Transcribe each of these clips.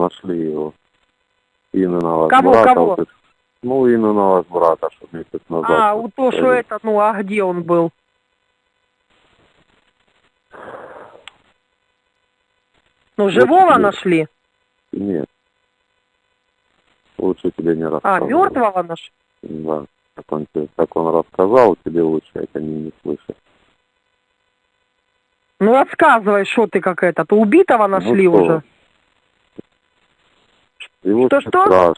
нашли его. Инного Кого, брата. кого? вот ну, Инного брата, что месяц назад. А, вот у то, что это, ну, а где он был? Ну, живого тебе. нашли? Нет. Лучше тебе не А, рассказывать. мертвого нашли? Да. Как он, как он рассказал, тебе лучше это не, не слышать. Ну, рассказывай, что ты как это. То убитого нашли Ну, что? уже? Его Что-что? сестра,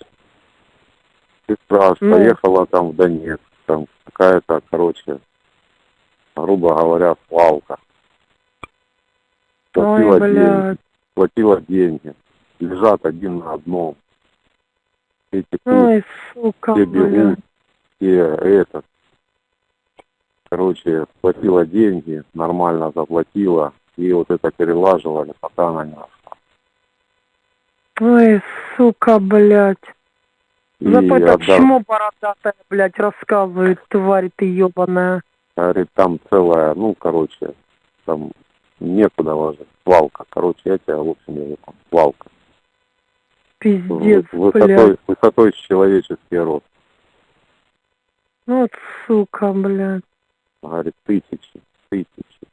сестра Ну. поехала там в Донецк, там какая-то, короче, грубо говоря. Ой, Платила деньги, блядь. платила деньги. Лежат один на одном. Эти Ой, сука, все бегут, все этот. Короче, платила деньги, нормально заплатила, и вот это перелаживали, пока она не. Ой, сука, блядь. Зато это отдав- чмо бородатое, блядь, рассказывает, тварь ты ебаная. Говорит, там целая, ну, короче, там некуда ложить. Свалка. Короче, я тебя лучшим языком. Свалка. Пиздец, Вы- блядь. высотой, высотой с человеческий рост. Вот сука, блядь. Говорит, тысячи, тысячи.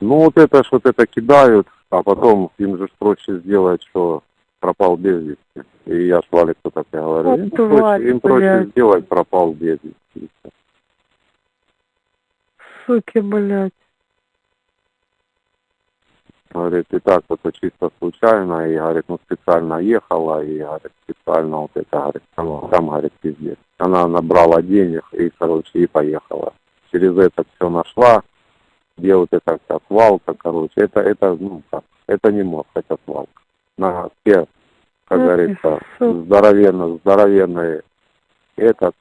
Ну, вот это ж вот это кидают, а потом им же проще сделать, что пропал без вести. И я ж Вале кто-то я говорю, Вот им, тварь, проще, им проще сделать пропал без вести. Суки, блядь. Говорит, и так это чисто случайно, и, говорит, ну, специально ехала, и, говорит, специально вот это, говорит, там, там, говорит, пиздец. Она набрала денег, и, короче, и поехала. Через это все нашла, где вот эта вся свалка, короче, это, это, ну, как, это не мост, это свалка. На все, как говорится, здоровенно, здоровенные, этот,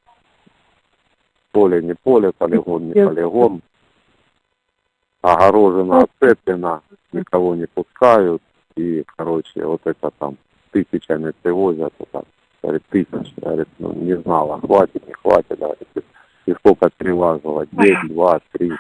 поле не поле, полигон не полигон, огорожено, оцеплено, никого не пускают, и, короче, вот это там тысячами привозят, вот так, говорит, тысячи, говорит, ну, не знала, хватит, не хватит, говорит, и сколько перелаживать, день, два, три,